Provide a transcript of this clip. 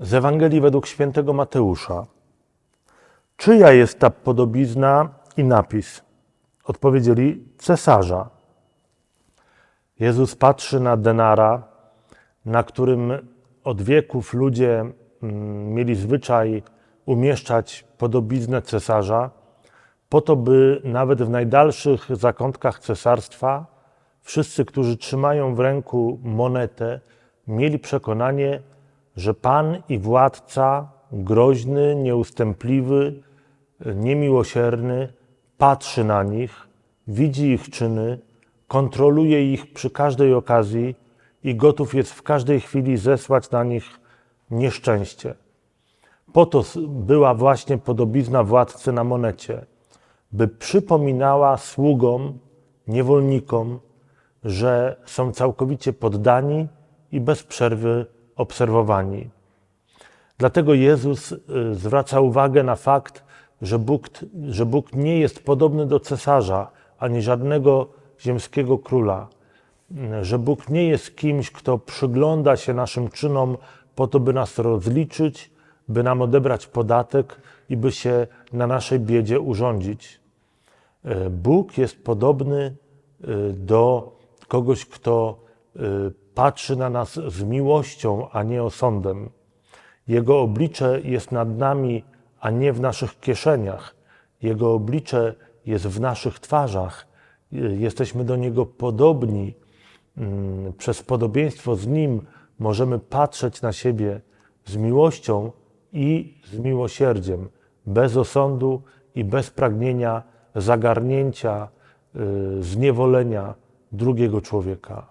Z Ewangelii według świętego Mateusza. Czyja jest ta podobizna i napis? Odpowiedzieli cesarza. Jezus patrzy na denara, na którym od wieków ludzie mm, mieli zwyczaj umieszczać podobiznę cesarza, po to, by nawet w najdalszych zakątkach cesarstwa wszyscy, którzy trzymają w ręku monetę, mieli przekonanie, że Pan i władca, groźny, nieustępliwy, niemiłosierny, patrzy na nich, widzi ich czyny, kontroluje ich przy każdej okazji i gotów jest w każdej chwili zesłać na nich nieszczęście. Po to była właśnie podobizna władcy na monecie, by przypominała sługom, niewolnikom, że są całkowicie poddani i bez przerwy obserwowani. Dlatego Jezus y, zwraca uwagę na fakt, że Bóg, że Bóg nie jest podobny do cesarza ani żadnego ziemskiego króla, y, że Bóg nie jest kimś, kto przygląda się naszym czynom po to, by nas rozliczyć, by nam odebrać podatek i by się na naszej biedzie urządzić. Y, Bóg jest podobny y, do kogoś, kto y, patrzy na nas z miłością, a nie osądem. Jego oblicze jest nad nami, a nie w naszych kieszeniach. Jego oblicze jest w naszych twarzach. Jesteśmy do Niego podobni. Mm, Przez podobieństwo z Nim możemy patrzeć na siebie z miłością i z miłosierdziem, bez osądu i bez pragnienia zagarnięcia, y, zniewolenia drugiego człowieka.